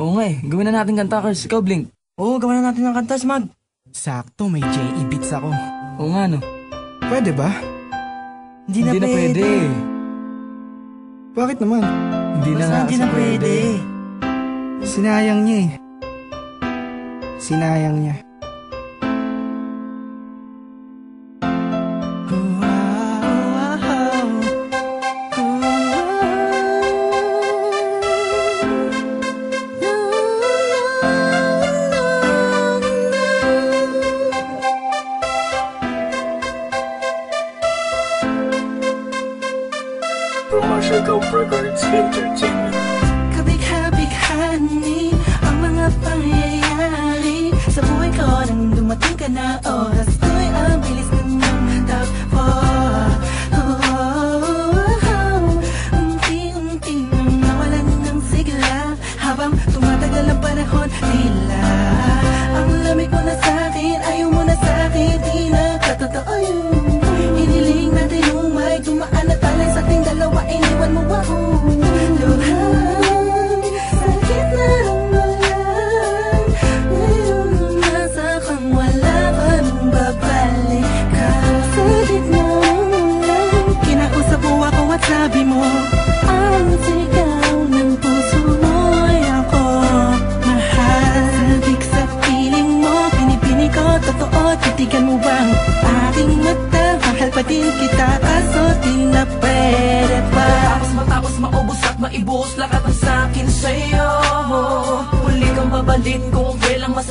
Oo nga eh, gawin na natin kanta, Kars. Ikaw, Blink. Oo, gawin na natin ng kanta, Smag Sakto, may J.E. beats ako Oo nga no. Pwede ba? Hindi na, pwede. Bakit naman? Hindi na Basta nga hindi na pwede. Sinayang niya eh Sinayang niya Commercial Records Entertainment. Kabig-habighanin ang mga pangyayari Sa buhay ko nang dumating ka na oras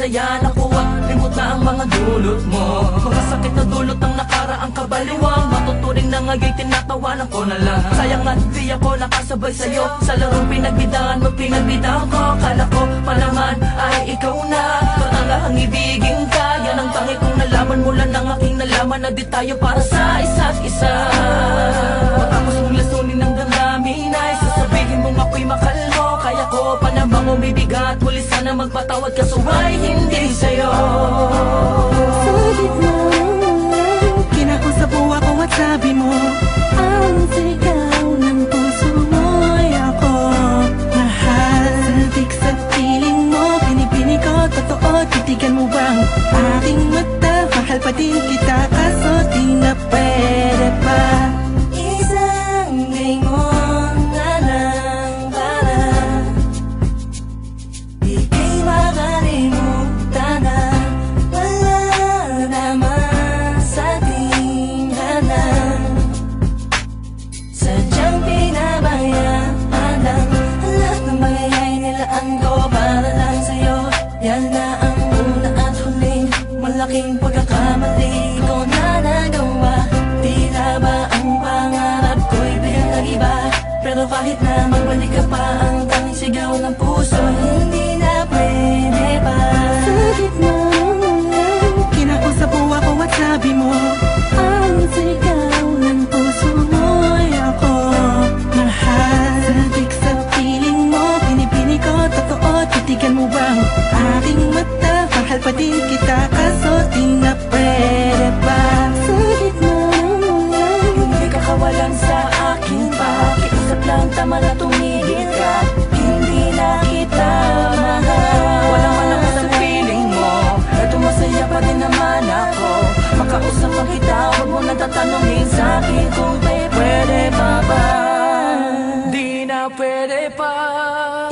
masaya Nakuha, limot na ang mga dulot mo. Mga sakit na dulot ng nakaraang kabaliwang Matuturing na ngagay tinatawanan ko na lang. Sayang nga di ako nakasabay sa'yo. Sa larong pinagbidahan mo pinagbidahan ko. Kala ko pa naman ay ikaw na. Patangahang ibigin ka. Yan ang tangi kong nalaman. Mula ng aking nalaman Na di tayo para sa isa't isa. Matapos mong lasunin ng damdamin ay Sasabihin mong ako'y makal mo Kaya ko pa namang umibigat sana magpatawad kaso ay hindi sa'yo Malaking pagkakamali. Ko na nagawa. Tila ba ang pangarap ko'y biglang nag-iba Pero kahit na magbalik ka pa Ang tanging sigaw ng puso Hindi na pwede pa. Sa gitna lang Kinausap mo ako at sabi mo Ang sigaw ng puso mo'y ako. Mahal. Sabik sa piling mo Pinipini ko totoo Titigan mo bang ating mata? Mahal pa din kita Kaso 吧